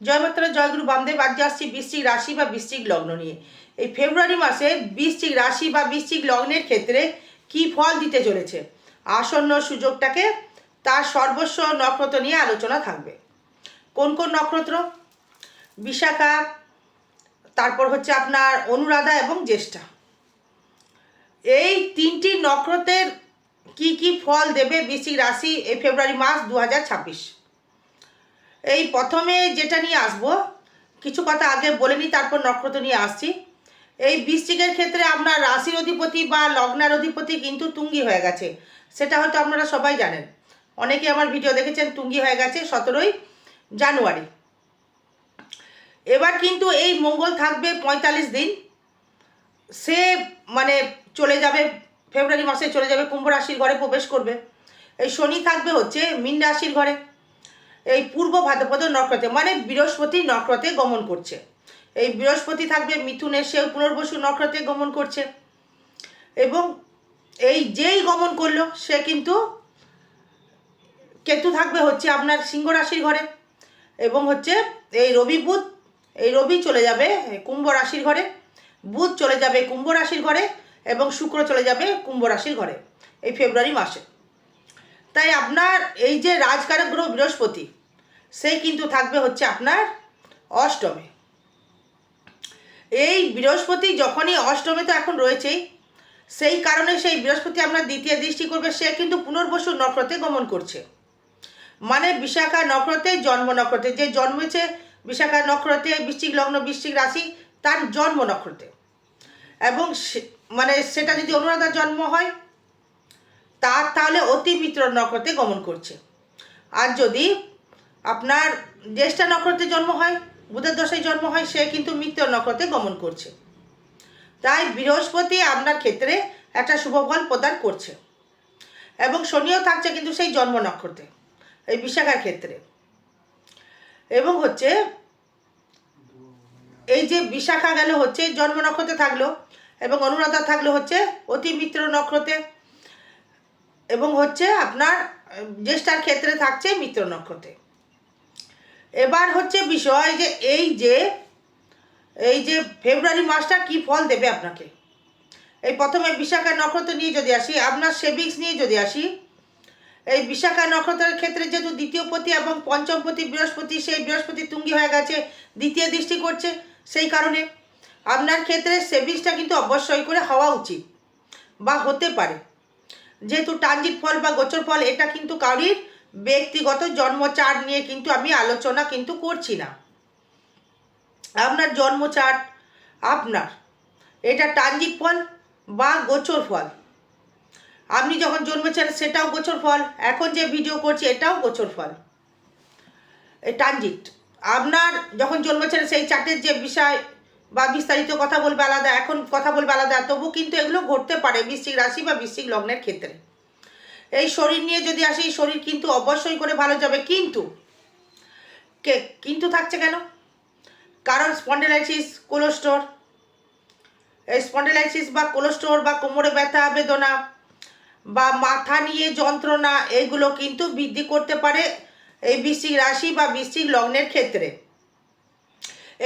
জয় মাত্রা জয়গুরু বামদেব আজকে আসছি বৃশ্চিক রাশি বা বৃশ্চিক লগ্ন নিয়ে। এই ফেব্রুয়ারি মাসে বৃশ্চিক রাশি বা বৃশ্চিক লগ্নের ক্ষেত্রে কি ফল দিতে চলেছে? আসন্ন সুযোগটাকে তার সর্বস্ব নক্ষত্র নিয়ে আলোচনা থাকবে। কোন কোন নক্ষত্র? বিশাখা, তারপর হচ্ছে আপনার অনুরাধা এবং জ্যেষ্ঠা। এই তিনটি নক্ষত্রের কি কি ফল দেবে বৃশ্চিক রাশি এই ফেব্রুয়ারি মাস দু হাজার ছাব্বিশ? এই প্রথমে যেটা নিয়ে আসব, কিছু কথা আগে বলে নিই, তারপর নক্ষত্র নিয়ে আসছি। এই বৃষ্টিকের ক্ষেত্রে আপনার রাশির অধিপতি বা লগ্নার অধিপতি কিন্তু তুঙ্গি হয়ে গেছে। সেটা হয়তো আপনারা সবাই জানেন। অনেকে আমার ভিডিও দেখেছেন, তুঙ্গি হয়ে গেছে সতেরোই জানুয়ারি। এবার কিন্তু এই মঙ্গল থাকবে পঁয়তাল্লিশ দিন। সে মানে চলে যাবে, ফেব্রুয়ারি মাসে চলে যাবে, কুম্ভ রাশির ঘরে প্রবেশ করবে। এই শনি থাকবে হচ্ছে মীন রাশির ঘরে। এই পূর্ব ভাদ্রপদ নক্ষত্রে মানে বৃহস্পতি নক্ষত্রে গমন করছে। এই বৃহস্পতি থাকবে মিথুনে সেও পুনর্বসু নক্ষত্রে গমন করছে। এবং এই যেই গমন করল, সে কিন্তু কেতু থাকবে হচ্ছে আপনার সিংহ রাশির ঘরে। এবং হচ্ছে এই রবি বুধ, এই রবি চলে যাবে কুম্ভ রাশির ঘরে। বুধ চলে যাবে কুম্ভ রাশির ঘরে এবং শুক্র চলে যাবে কুম্ভ রাশির ঘরে এই ফেব্রুয়ারি মাসে। তাই আপনার এই যে রাজকারক গ্রহ বৃহস্পতি সেই কিন্তু থাকবে হচ্ছে আপনার অষ্টমে। এই বৃহস্পতি যখনই অষ্টমে তো এখন রয়েছেই, সেই কারণে সেই বৃহস্পতি আপনার দ্বিতীয় দৃষ্টি করবে, সে কিন্তু পুনর্বসু নক্ষত্রে গমন করছে। মানে বিশাখা নক্ষত্রে জন্ম নক্ষত্রে, যে জন্মেছে বিশাখা নক্ষত্রে, বৃশ্চিক লগ্ন, বৃশ্চিক রাশি, তার জন্ম নক্ষত্রে। এবং মানে সেটা যদি অনুরাধার জন্ম হয়, তার তাহলে অতি মিত্র নক্ষত্রে গমন করছে। আর যদি আপনার জ্যেষ্ঠা নক্ষত্রে জন্ম হয়, বুধের দশায় জন্ম হয়, সে কিন্তু মিত্র নক্ষত্রে গমন করছে। তাই বৃহস্পতি আপনার ক্ষেত্রে একটা শুভ ফল প্রদান করছে। এবং শনিও থাকছে কিন্তু সেই জন্ম নক্ষত্রে, এই বিশাখার ক্ষেত্রে। এবং হচ্ছে, এই যে বিশাখা গেল হচ্ছে, জন্ম নক্ষত্রে থাকল, এবং অনুরাধা থাকল হচ্ছে, অতি মিত্র নক্ষত্রে। এবং হচ্ছে আপনার, জ্যেষ্ঠার ক্ষেত্রে থাকছে মিত্র নক্ষত্রে। এবার হচ্ছে বিষয় যে এই যে এই যে ফেব্রুয়ারি মাসটা কি ফল দেবে আপনাকে? এই প্রথমে বিশাখা নক্ষত্র নিয়ে যদি আসি, আপনার সেভিংস নিয়ে যদি আসি, এই বিশাখা নক্ষত্রের ক্ষেত্রে যেহেতু দ্বিতীয় পতি এবং পঞ্চম পতি, বৃহস্পতি, সেই বৃহস্পতি তুঙ্গি হয়ে গেছে, দ্বিতীয় দৃষ্টি করছে, সেই কারণে আপনার ক্ষেত্রে সেভিংসটা কিন্তু অবশ্যই করে হওয়া উচিত, বা হতে পারে। যেহেতু ট্রানজিট ফল বা গোচর ফল, এটা কিন্তু কারোর ব্যক্তিগত জন্মচার নিয়ে কিন্তু আমি আলোচনা কিন্তু করছি না। আপনার জন্মচার আপনার। এটা ট্রানজিট ফল বা গোচর ফল। আপনি যখন জন্মেছেন সেটাও গোচর ফল। এখন যে ভিডিও করছি এটাও গোচর ফল। ট্রানজিট আপনার যখন জন্মেছেন সেই চার্টের যে বিষয় বা বিস্তারিত কথা বলবে আলাদা, এখন কথা বলবে আলাদা, তবু কিন্তু এগুলো ঘটতে পারে বৃশ্চিক রাশি বা বৃশ্চিক লগ্নের ক্ষেত্রে। এই শরীর নিয়ে যদি আসি, এই শরীর কিন্তু অবশ্যই করে ভালো যাবে। কিন্তু, কে, কিন্তু থাকছে কেন? কারণ স্পন্ডেলাইসিস কোলেস্টোর এই স্পন্ডেলাইসিস বা কোলেস্টোর বা কোমরে ব্যথা, বেদনা বা মাথা নিয়ে যন্ত্রণা এইগুলো কিন্তু বৃদ্ধি করতে পারে এই বৃশ্চিক রাশি বা বৃশ্চিক লগ্নের ক্ষেত্রে।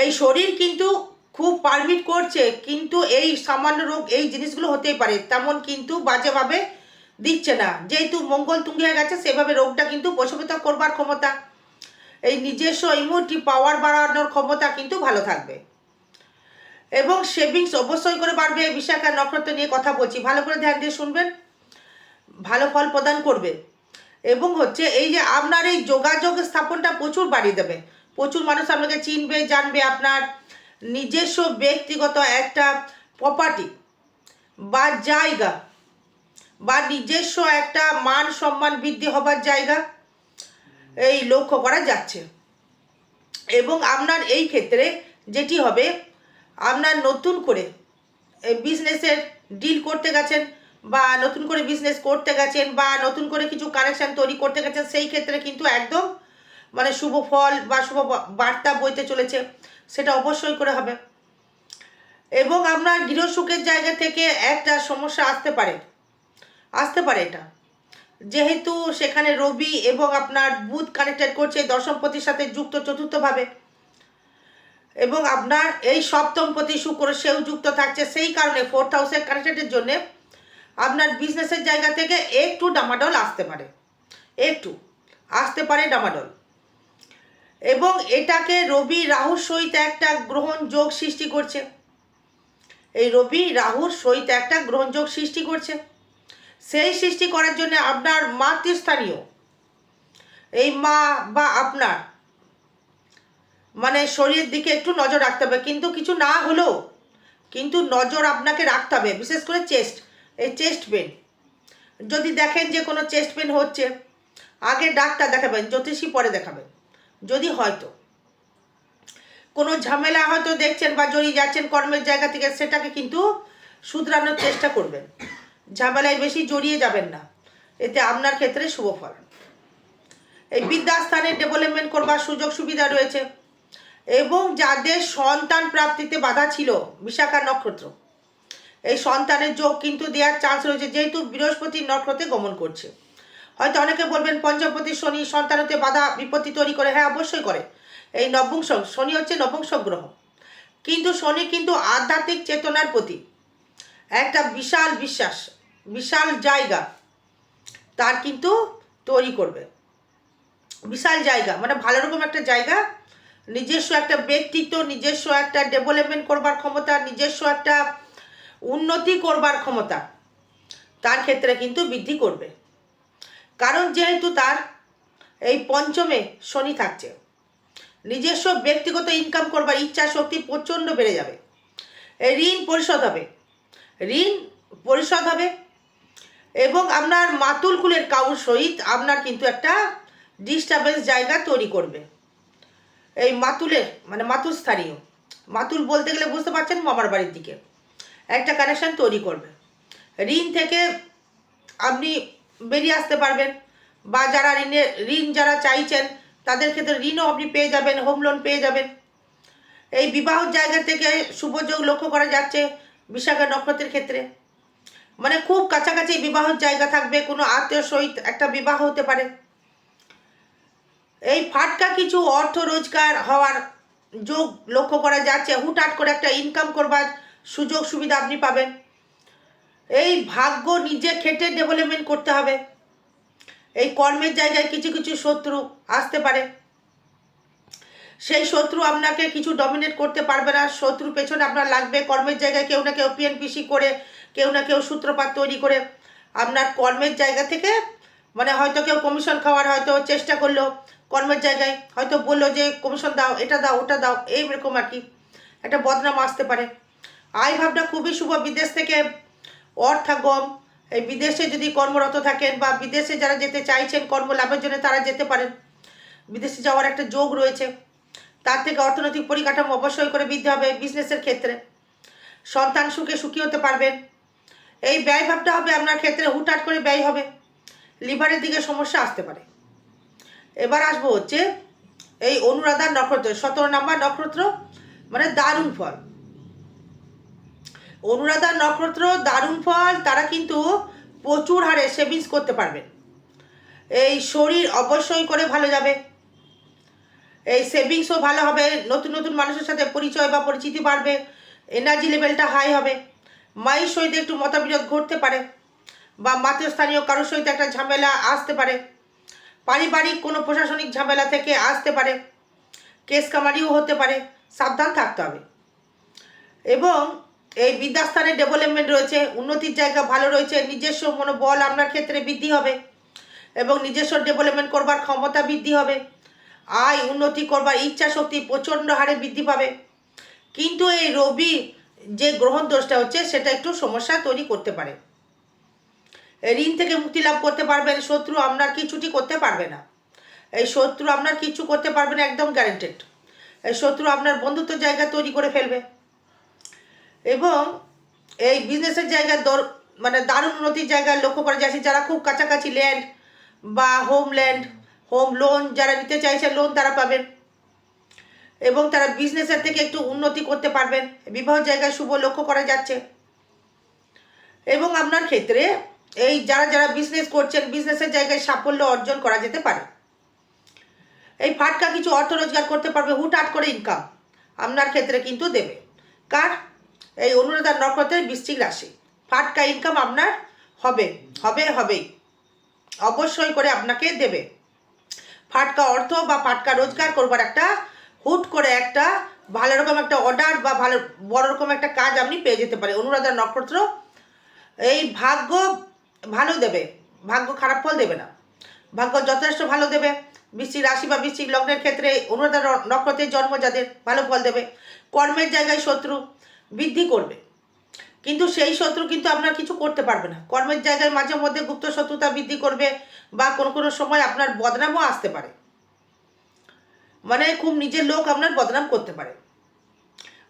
এই শরীর কিন্তু খুব পারমিট করছে, কিন্তু এই সামান্য রোগ, এই জিনিসগুলো হতেই পারে। তেমন কিন্তু বাজেভাবে দিচ্ছে না। যেহেতু মঙ্গল তুঙ্গি হয়ে গেছে, সেভাবে রোগটা কিন্তু প্রশমিত করবার ক্ষমতা। এই নিজস্ব ইমিউনিটি পাওয়ার বাড়ানোর ক্ষমতা কিন্তু ভালো থাকবে। এবং সেভিংস অবশ্যই করে বাড়বে এই বিশাখা নক্ষত্র নিয়ে কথা বলছি। ভালো করে ধ্যান দিয়ে শুনবেন, ভালো ফল প্রদান করবে। এবং হচ্ছে এই যে আপনার এই যোগাযোগ স্থাপনটা প্রচুর বাড়িয়ে দেবে। প্রচুর মানুষ আপনাকে চিনবে, জানবে আপনার নিজস্ব ব্যক্তিগত একটা প্রপার্টি বা জায়গা। বা নিজস্ব একটা মান সম্মান বৃদ্ধি হবার জায়গা এই লক্ষ্য করা যাচ্ছে। এবং আপনার এই ক্ষেত্রে যেটি হবে, আপনার নতুন করে বিজনেসের ডিল করতে গেছেন বা নতুন করে বিজনেস করতে গেছেন বা নতুন করে কিছু কানেকশান তৈরি করতে গেছেন, সেই ক্ষেত্রে কিন্তু একদম মানে শুভ ফল বা শুভ বার্তা বইতে চলেছে, সেটা অবশ্যই করে হবে। এবং আপনার গৃহসুখের জায়গা থেকে একটা সমস্যা আসতে পারে। আসতে পারে এটা। যেহেতু সেখানে রবি এবং আপনার বুধ কানেক্টেড করছে দশমপতির সাথে যুক্ত চতুর্থভাবে। এবং আপনার এই সপ্তম প্রতি শুক্র সেও যুক্ত থাকছে, সেই কারণে ফোর্থ হাউসের কানেক্টেডের জন্যে আপনার বিজনেসের জায়গা থেকে একটু ডামাডল আসতে পারে। একটু আসতে পারে ডামাডল এবং এটাকে রবি রাহুর সহিত একটা গ্রহণ যোগ সৃষ্টি করছে। এই রবি রাহুর সহিত একটা গ্রহণযোগ সৃষ্টি করছে। সেই সৃষ্টি করার জন্য আপনার মাতৃস্থানীয়। এই মা বা আপনার মানে শরীরের দিকে একটু নজর রাখতে হবে। কিন্তু কিছু না হলেও, কিন্তু নজর আপনাকে রাখতে হবে। বিশেষ করে চেস্ট, এই চেস্ট পেন। যদি দেখেন যে কোনো চেস্ট পেন হচ্ছে, আগে ডাক্তার দেখাবেন, জ্যোতিষী পরে দেখাবেন। যদি হয়তো। কোনো ঝামেলা হয়তো দেখছেন বা জড়িয়ে যাচ্ছেন কর্মের জায়গা থেকে, সেটাকে কিন্তু শুধরানোর চেষ্টা করবেন। ঝামেলায় বেশি জড়িয়ে যাবেন না। এতে আপনার ক্ষেত্রে শুভ ফল। এই বিদ্যাস্থানে ডেভেলপমেন্ট করবার সুযোগ সুবিধা রয়েছে। এবং যাদের সন্তান প্রাপ্তিতে বাধা ছিল, বিশাখা নক্ষত্র, এই সন্তানের যোগ কিন্তু দেওয়ার চান্স রয়েছে, যেহেতু বৃহস্পতি নক্ষত্রে গমন করছে। হয়তো অনেকে বলবেন পঞ্চমপতি শনি সন্তানতে বাধা, বিপত্তি তৈরি করে। হ্যাঁ অবশ্যই করে। এই নবংশ শনি হচ্ছে নবংশ গ্রহ। কিন্তু শনি কিন্তু আধ্যাত্মিক চেতনার প্রতি একটা বিশাল বিশ্বাস বিশাল জায়গা, তার কিন্তু তৈরি করবে। বিশাল জায়গা মানে ভালো রকম একটা জায়গা, নিজস্ব একটা ব্যক্তিত্ব, নিজস্ব একটা ডেভেলপমেন্ট করবার ক্ষমতা, নিজস্ব একটা উন্নতি করবার ক্ষমতা, তার ক্ষেত্রে কিন্তু বৃদ্ধি করবে। কারণ যেহেতু তার এই পঞ্চমে শনি থাকছে, নিজস্ব ব্যক্তিগত ইনকাম করবার ইচ্ছা শক্তি প্রচণ্ড বেড়ে যাবে। ঋণ পরিশোধ হবে, ঋণ পরিশোধ হবে এবং আপনার মাতুল কুলের কাউর সহিত আপনার কিন্তু একটা ডিস্টারবেন্স জায়গা তৈরি করবে। এই মাতুলের মানে মাতুল স্থানীয় মাতুল বলতে গেলে বুঝতে পারছেন মামার বাড়ির দিকে। একটা কানেকশন তৈরি করবে। ঋণ থেকে আপনি বেরিয়ে আসতে পারবেন বা যারা ঋণের, ঋণ যারা চাইছেন, তাদের ক্ষেত্রে ঋণও আপনি পেয়ে যাবেন হোম লোন পেয়ে যাবেন। এই বিবাহ জায়গা থেকে শুভযোগ লক্ষ্য করা যাচ্ছে বিশাখা নক্ষত্রের ক্ষেত্রে। মানে খুব কাছাকাছি বিবাহের জায়গা থাকবে, কোনো আত্মীয় সহিত একটা বিবাহ হতে পারে। এই ফাটকা কিছু অর্থ রোজগার হওয়ার যোগ লক্ষ্য করা যাচ্ছে। হুটহাট করে একটা ইনকাম করবার সুযোগ সুবিধা আপনি পাবেন। এই ভাগ্য নিজে খেটে ডেভেলপমেন্ট করতে হবে। এই কর্মের জায়গায় কিছু কিছু শত্রু আসতে পারে। সেই শত্রু আপনাকে কিছু ডমিনেট করতে পারবে না। শত্রু পেছনে আপনার লাগবে। কর্মের জায়গায় কেউ না কেউ পিএনপিসি করে কেউ না কেউ সূত্রপাত তৈরি করে আপনার কর্মের জায়গা থেকে মানে হয়তো কেউ কমিশন খাওয়ার হয়তো চেষ্টা করল, কর্মের জায়গায় হয়তো বলল যে কমিশন দাও, এটা দাও, ওটা দাও। এইরকম আর কি। একটা বদনাম আসতে পারে। আয় ভাবটা খুবই শুভ। বিদেশ থেকে অর্থাগম এই বিদেশে যদি কর্মরত থাকেন বা বিদেশে যারা যেতে চাইছেন, কর্ম লাভের জন্য তারা যেতে পারেন। বিদেশে যাওয়ার একটা যোগ রয়েছে। তার থেকে অর্থনৈতিক পরিকাঠামো অবশ্যই করে বৃদ্ধি হবে বিজনেসের ক্ষেত্রে। সন্তান সুখে সুখী হতে পারবেন। এই ব্যয় ভাবটা হবে আপনার ক্ষেত্রে, হুটহাট করে ব্যয় হবে। লিভারের দিকে সমস্যা আসতে পারে। এবার আসব হচ্ছে এই অনুরাধার নক্ষত্র, সতেরো নাম্বার নক্ষত্র মানে দারুণ ফল। অনুরাধার নক্ষত্র, দারুণ ফল, তারা কিন্তু প্রচুর হারে সেভিংস করতে পারবেন এই শরীর অবশ্যই করে ভালো যাবে। এই সেভিংসও ভালো হবে, নতুন নতুন মানুষের সাথে পরিচয় বা পরিচিতি বাড়বে এনার্জি লেভেলটা হাই হবে। মায়ের সহিত একটু মতবিরোধ ঘটতে পারে বা মাতৃস্থানীয় কারোর সহিত একটা ঝামেলা আসতে পারে। পারিবারিক কোনো প্রশাসনিক ঝামেলা থেকে আসতে পারে। কেস কামারিও হতে পারে। সাবধান থাকতে হবে। এবং এই বিদ্যাস্থানে ডেভেলপমেন্ট রয়েছে, উন্নতির জায়গা ভালো রয়েছে, নিজস্ব মনোবল আপনার ক্ষেত্রে বৃদ্ধি হবে এবং নিজস্ব ডেভেলপমেন্ট করবার ক্ষমতা বৃদ্ধি হবে। আয় উন্নতি করবার ইচ্ছা শক্তি প্রচণ্ড হারে বৃদ্ধি পাবে। কিন্তু এই রবি যে গ্রহণ দোষটা হচ্ছে, সেটা একটু সমস্যা তৈরি করতে পারে। ঋণ থেকে মুক্তি লাভ করতে পারবেন, শত্রু আপনার কিছুটি করতে পারবে না। এই শত্রু আপনার কিছু করতে পারবে না, একদম গ্যারেন্টেড এই শত্রু আপনার বন্ধুত্ব জায়গা তৈরি করে ফেলবে। এবং এই বিজনেসের জায়গায় দর মানে দারুণ উন্নতির জায়গায় লক্ষ্য করা যাচ্ছে যারা খুব কাছাকাছি ল্যান্ড বা হোম ল্যান্ড হোম লোন যারা নিতে চাইছে লোন তারা পাবেন। এবং তারা বিজনেসের থেকে একটু উন্নতি করতে পারবেন। বিবাহ জায়গায় শুভ লক্ষ্য করা যাচ্ছে। এবং আপনার ক্ষেত্রে এই যারা যারা বিজনেস করছেন বিজনেসের জায়গায় সাফল্য অর্জন করা যেতে পারে। এই ফাটকা কিছু অর্থ রোজগার করতে পারবে, হুটহাট করে ইনকাম আপনার ক্ষেত্রে কিন্তু দেবে। কার? এই অনুরাধার নক্ষত্রের বৃশ্চিক রাশি। ফাটকা ইনকাম আপনার হবে হবে, হবেই। অবশ্যই করে আপনাকে দেবে। ফাটকা অর্থ বা ফাটকা রোজগার করবার একটা হুট করে একটা ভালো রকম একটা অর্ডার বা ভালো, বড় রকম একটা কাজ আপনি পেয়ে যেতে পারে অনুরাধার নক্ষত্র এই ভাগ্য ভালো দেবে, ভাগ্য খারাপ ফল দেবে না। ভাগ্য যথেষ্ট ভালো দেবে। বৃষ্টির রাশি বা বৃষ্টির লগ্নের ক্ষেত্রে অনুরাধা নক্ষত্রের জন্ম যাদের ভালো ফল দেবে। কর্মের জায়গায় শত্রু বৃদ্ধি করবে। কিন্তু সেই শত্রু কিন্তু আপনার কিছু করতে পারবে না। কর্মের জায়গায় মাঝে মধ্যে গুপ্ত শত্রুতা বৃদ্ধি করবে বা কোনো কোনো সময় আপনার বদনামও আসতে পারে। মানে খুব নিজের লোক আপনার বদনাম করতে পারে।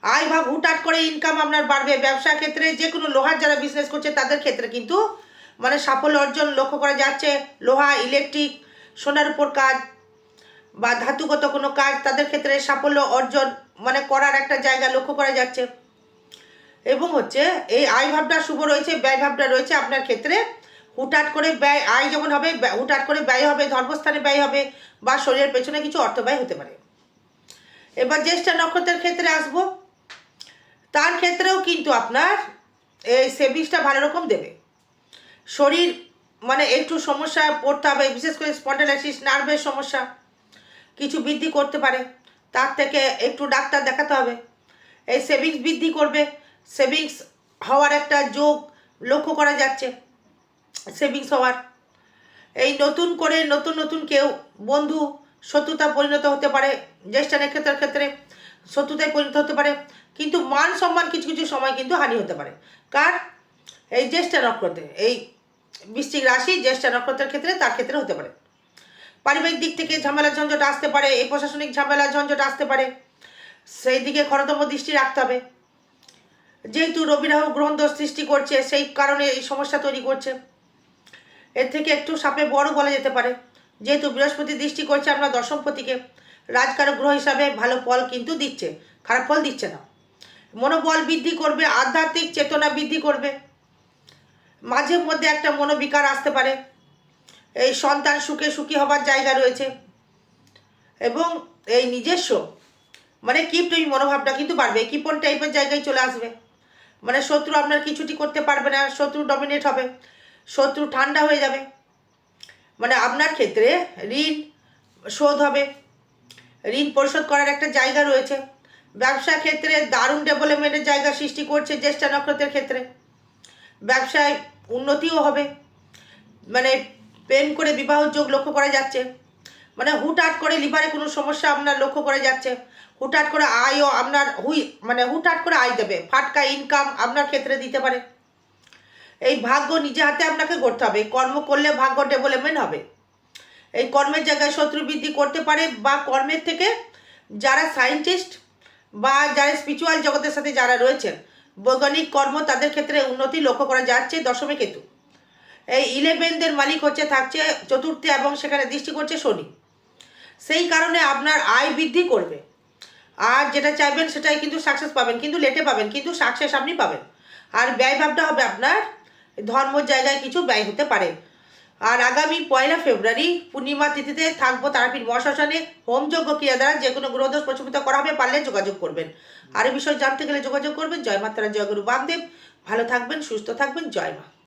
আয় ভাব হুটাট করে ইনকাম আপনার বাড়বে। ব্যবসা ক্ষেত্রে যে কোনো লোহার যারা বিজনেস করছে, তাদের ক্ষেত্রে কিন্তু মানে সাফল্য অর্জন লক্ষ্য করা যাচ্ছে। লোহা ইলেকট্রিক সোনার উপর কাজ বা ধাতুগত কোনো কাজ, তাদের ক্ষেত্রে সাফল্য অর্জন মানে করার একটা জায়গা লক্ষ্য করা যাচ্ছে। এবং হচ্ছে এই আয় ভাবটা শুভ রয়েছে, ব্যয় ভাবটা রয়েছে আপনার ক্ষেত্রে। হুটহাট করে ব্যয়, আয় যেমন হবে হুটহাট করে ব্যয় হবে, ধর্মস্থানে ব্যয় হবে, বা শরীরের পেছনে কিছু অর্থ ব্যয় হতে পারে। এবার জ্যেষ্ঠা নক্ষত্রের ক্ষেত্রে আসব। তার ক্ষেত্রেও কিন্তু আপনার এই সেভিংসটা ভালো রকম দেবে। শরীর মানে একটু সমস্যা পড়তে হবে, বিশেষ করে স্পন্ডালাইসিস নার্ভের সমস্যা, কিছু বৃদ্ধি করতে পারে। তার থেকে একটু ডাক্তার দেখাতে হবে। এই সেভিংস বৃদ্ধি করবে। সেভিংস হওয়ার একটা যোগ লক্ষ্য করা যাচ্ছে। সেভিংস হওয়ার। এই নতুন করে নতুন নতুন কেউ, বন্ধু শত্রুতা পরিণত হতে পারে জ্যেষ্ঠ নক্ষত্রের ক্ষেত্রে শত্রুতায় পরিণত হতে পারে, কিন্তু মান সম্মান কিছু কিছু সময় কিন্তু হানি হতে পারে। কার? এই জ্যেষ্ঠ নক্ষত্রে, এই বৃশ্চিক রাশি জ্যেষ্ঠ নক্ষত্রের ক্ষেত্রে, তার ক্ষেত্রে হতে পারে। পারিবারিক দিক থেকে ঝামেলা ঝঞ্ঝট আসতে পারে, এই প্রশাসনিক ঝামেলা ঝঞ্ঝট আসতে পারে, সেই দিকে খরতম দৃষ্টি রাখতে হবে। যেহেতু রবি দোষ সৃষ্টি করছে, সেই কারণে এই সমস্যা তৈরি করছে। এর থেকে একটু সাপে বড় বলা যেতে পারে। যেহেতু বৃহস্পতি দৃষ্টি করছে আমরা দশমপতিকে রাজকারক গ্রহ হিসাবে ভালো ফল কিন্তু দিচ্ছে, খারাপ ফল দিচ্ছে না। মনোবল বৃদ্ধি করবে, আধ্যাত্মিক চেতনা বৃদ্ধি করবে। মাঝে মধ্যে একটা মনোবিকার আসতে পারে। এই সন্তান সুখে সুখী হবার জায়গা রয়েছে। এবং এই নিজস্ব মানে কিপটমি মনোভাবটা কিন্তু বাড়বে। কিপন টাইপের জায়গায় চলে আসবে। মানে শত্রু আপনার কিছুটি করতে পারবে না, শত্রু ডমিনেট হবে। শত্রু ঠান্ডা হয়ে যাবে। মানে আপনার ক্ষেত্রে ঋণ শোধ হবে। ঋণ পরিশোধ করার একটা জায়গা রয়েছে। ব্যবসা ক্ষেত্রে দারুণ ডেভেলপমেন্টের জায়গা সৃষ্টি করছে জ্যেষ্ঠা নক্ষত্রের ক্ষেত্রে। ব্যবসায় উন্নতিও হবে। মানে প্রেম করে বিবাহ যোগ লক্ষ্য করা যাচ্ছে। মানে হুটহাট করে লিভারে কোনো সমস্যা আপনার লক্ষ্য করা যাচ্ছে। হুটহাট করে আয়ও আপনার হুই মানে হুটহাট করে আয় দেবে। ফাটকা ইনকাম আপনার ক্ষেত্রে দিতে পারে। এই ভাগ্য নিজে হাতে আপনাকে করতে হবে। কর্ম করলে ভাগ্য ডেভেলপমেন্ট হবে। এই কর্মের জায়গায় শত্রু বৃদ্ধি করতে পারে বা কর্মের থেকে যারা সায়েন্টিস্ট বা যারা স্পিরিচুয়াল জগতের সাথে যারা রয়েছেন, বৈজ্ঞানিক কর্ম তাদের ক্ষেত্রে উন্নতি লক্ষ্য করা যাচ্ছে দশমে কেতু। এই ইলেভেনদের মালিক হচ্ছে, থাকছে চতুর্থে এবং সেখানে দৃষ্টি করছে শনি। সেই কারণে আপনার আয় বৃদ্ধি করবে। আর যেটা চাইবেন সেটাই কিন্তু সাকসেস পাবেন, কিন্তু লেটে পাবেন, কিন্তু সাকসেস আপনি পাবেন। আর ব্যয় ভাবটা হবে আপনার ধর্মর জায়গায় কিছু ব্যয় হতে পারে। আর আগামী পয়লা ফেব্রুয়ারি পূর্ণিমা তিথিতে থাকব তারাপীঠ মহাশ্মশানে। হোমযজ্ঞ ক্রিয়া দ্বারা যে কোনো গ্রহদোষ প্রশমিত করা হবে পারলে যোগাযোগ করবেন। আর এই বিষয়ে জানতে গেলে যোগাযোগ করবেন। জয় মাতারা জয়গুরু বামদেব। ভালো থাকবেন, সুস্থ থাকবেন। জয় মা।